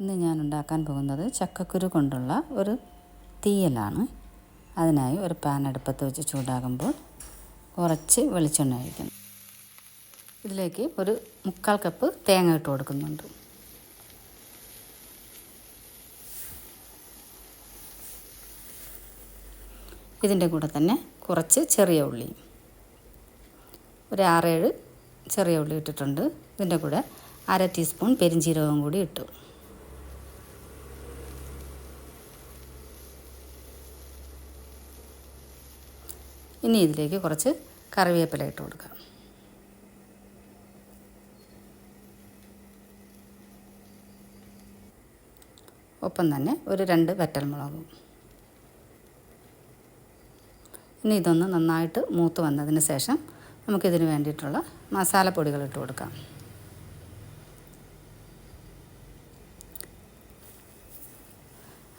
ഇന്ന് ഞാൻ ഉണ്ടാക്കാൻ പോകുന്നത് ചക്കക്കുരു കൊണ്ടുള്ള ഒരു തീയലാണ്. അതിനായി ഒരു പാൻ അടുപ്പത്ത് വെച്ച് ചൂടാകുമ്പോൾ കുറച്ച് വെളിച്ചെണ്ണ ഒഴിക്കണം. ഇതിലേക്ക് ഒരു മുക്കാൽ കപ്പ് തേങ്ങ ഇട്ട് കൊടുക്കുന്നുണ്ട്. ഇതിന്റെ കൂടെ തന്നെ കുറച്ച് ചെറിയ ഉള്ളി. ഒരു ആറേഴ് ചെറിയ ഉള്ളി ഇട്ടിട്ടുണ്ട്. ഇതിന്റെ കൂടെ അര ടീസ്പൂൺ പെരിഞ്ചീരകം കൂടി ഇട്ടു. ഇനി ഇതിലേക്ക് കുറച്ച് കറിവേപ്പില ഇട്ട് കൊടുക്കാം. ഒപ്പം തന്നെ ഒരു രണ്ട് വറ്റൽമുളകും. ഇനി ഇതൊന്ന് നന്നായിട്ട് മൂത്ത് വന്നതിന് ശേഷം നമുക്കിതിന് വേണ്ടിയിട്ടുള്ള മസാലപ്പൊടികൾ ഇട്ട് കൊടുക്കാം.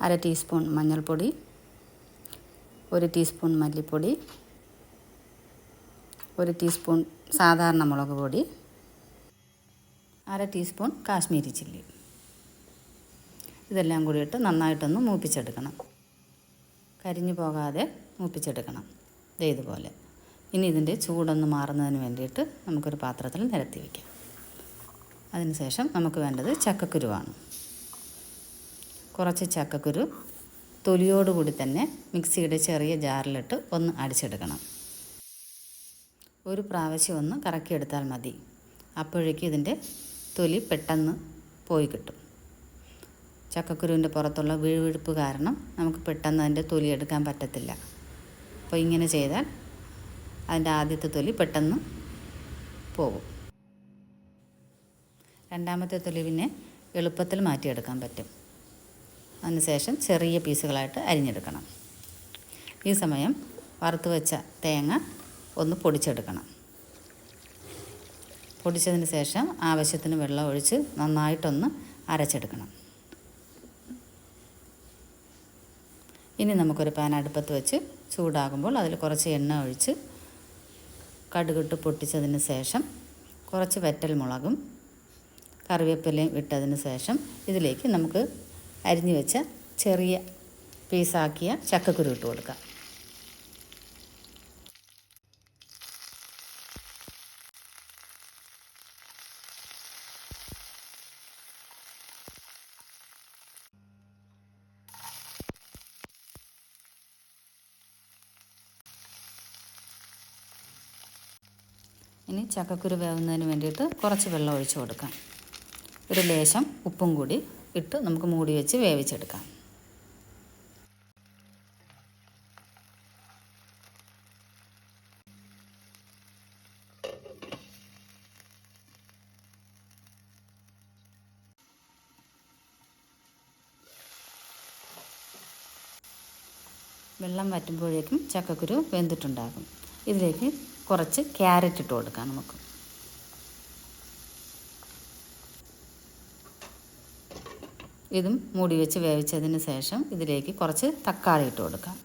അര ടീസ്പൂൺ മഞ്ഞൾപ്പൊടി ഒരു ടീസ്പൂൺ മല്ലിപ്പൊടി ഒരു ടീസ്പൂൺ സാധാരണ മുളക് പൊടി അര ടീസ്പൂൺ കാശ്മീരി ചില്ലി. ഇതെല്ലാം കൂടി ഇട്ട് നന്നായിട്ടൊന്ന് മൂപ്പിച്ചെടുക്കണം. കരിഞ്ഞു പോകാതെ മൂപ്പിച്ചെടുക്കണം. ഇതേതുപോലെ ഇനി ഇതിന്റെ ചൂടൊന്ന് മാറുന്നതിന് വേണ്ടിയിട്ട് നമുക്കൊരു പാത്രത്തിൽ നിരത്തി വയ്ക്കാം അതിനുശേഷം നമുക്ക് വേണ്ടത് ചക്കക്കുരുവാണ്. കുറച്ച് ചക്കക്കുരു തൊലിയോടുകൂടി തന്നെ മിക്സിയുടെ ചെറിയ ജാറിലിട്ട് ഒന്ന് അടിച്ചെടുക്കണം. ഒരു പ്രാവശ്യം ഒന്ന് കറക്കിയെടുത്താൽ മതി. അപ്പോഴേക്കും ഇതിന്റെ തൊലി പെട്ടെന്ന് പോയി കിട്ടും. ചക്കക്കുരുവിന്റെ പുറത്തുള്ള വീഴുവിഴുപ്പ് കാരണം നമുക്ക് പെട്ടെന്ന് അതിന്റെ തൊലി എടുക്കാൻ പറ്റത്തില്ല. അപ്പോൾ ഇങ്ങനെ ചെയ്താൽ അതിന്റെ ആദ്യത്തെ തൊലി പെട്ടെന്ന് പോകും. രണ്ടാമത്തെ തൊലി പിന്നെ എളുപ്പത്തിൽ മാറ്റിയെടുക്കാൻ പറ്റും. അതിനുശേഷം ചെറിയ പീസുകളായിട്ട് അരിഞ്ഞെടുക്കണം. ഈ സമയം വറുത്ത് വെച്ച തേങ്ങ ഒന്ന് പൊടിച്ചെടുക്കണം. പൊടിച്ചതിന് ശേഷം ആവശ്യത്തിന് വെള്ളം ഒഴിച്ച് നന്നായിട്ടൊന്ന് അരച്ചെടുക്കണം. ഇനി നമുക്കൊരു പാൻ അടുപ്പത്ത് വെച്ച് ചൂടാകുമ്പോൾ അതിൽ കുറച്ച് എണ്ണ ഒഴിച്ച് കടുകിട്ട് പൊട്ടിച്ചതിന് ശേഷം കുറച്ച് വറ്റൽ മുളകും കറിവേപ്പിലയും ഇട്ടതിന് ശേഷം ഇതിലേക്ക് നമുക്ക് അരിഞ്ഞു വെച്ച ചെറിയ പീസാക്കിയ ചക്കക്കുരു ഇട്ട് കൊടുക്കാം. ഇനി ചക്കക്കുരു വേവുന്നതിന് വേണ്ടിയിട്ട് കുറച്ച് വെള്ളം ഒഴിച്ചു കൊടുക്കാം. ഒരു ലേശം ഉപ്പും കൂടി ഇട്ട് നമുക്ക് മൂടി വെച്ച് വേവിച്ചെടുക്കാം. വെള്ളം വറ്റുമ്പോഴേക്കും ചക്കക്കുരു വെന്തിട്ടുണ്ടാകും. ഇതിലേക്ക് കുറച്ച് ക്യാരറ്റ് ഇട്ട് കൊടുക്കാം നമുക്ക്. ഇതും മൂടി വെച്ച് വേവിച്ചതിന് ശേഷം ഇതിലേക്ക് കുറച്ച് തക്കാളി ഇട്ട് കൊടുക്കാം.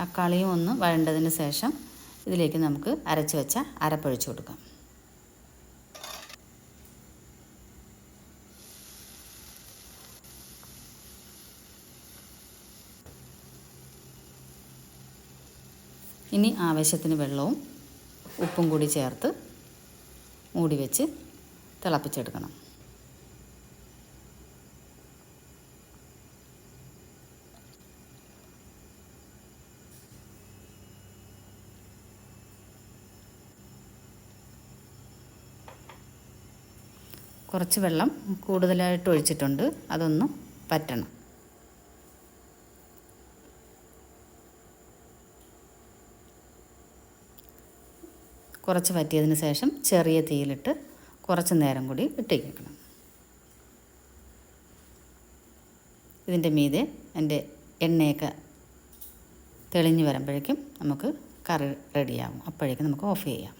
തക്കാളിയും ഒന്ന് വഴണ്ടതിന് ശേഷം ഇതിലേക്ക് നമുക്ക് അരച്ച് വെച്ച അരപ്പൊഴിച്ച് കൊടുക്കാം. ഇനി ആവശ്യത്തിന് വെള്ളവും ഉപ്പും കൂടി ചേർത്ത് മൂടി വെച്ച് തിളപ്പിച്ചെടുക്കണം. കുറച്ച് വെള്ളം കൂടുതലായിട്ട് ഒഴിച്ചിട്ടുണ്ട്. അതൊന്ന് പറ്റണം കുറച്ച് വറ്റിയതിന് ശേഷം ചെറിയ തീയിലിട്ട് കുറച്ച് നേരം കൂടി ഇട്ടേക്കണം. ഇതിന്റെ മീതെ എന്റെ എണ്ണയൊക്കെ തെളിഞ്ഞ് വരുമ്പോഴേക്കും നമുക്ക് കറി റെഡിയാകും അപ്പോഴേക്കും നമുക്ക് ഓഫ് ചെയ്യാം.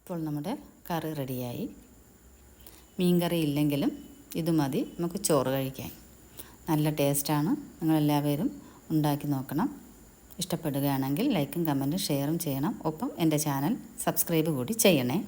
ഇപ്പോൾ നമ്മുടെ കറി റെഡിയായി. മീൻ കറി ഇല്ലെങ്കിലും ഇത് മതി. നമുക്ക് ചോറ് കഴിക്കാൻ. നല്ല ടേസ്റ്റാണ്. നിങ്ങളെല്ലാവരും ഉണ്ടാക്കി നോക്കണം. ഇഷ്ടപ്പെടുകയാണെങ്കിൽ ലൈക്കും കമന്റും ഷെയറും ചെയ്യണം. ഒപ്പം എന്റെ ചാനൽ സബ്സ്ക്രൈബ് കൂടി ചെയ്യണേ.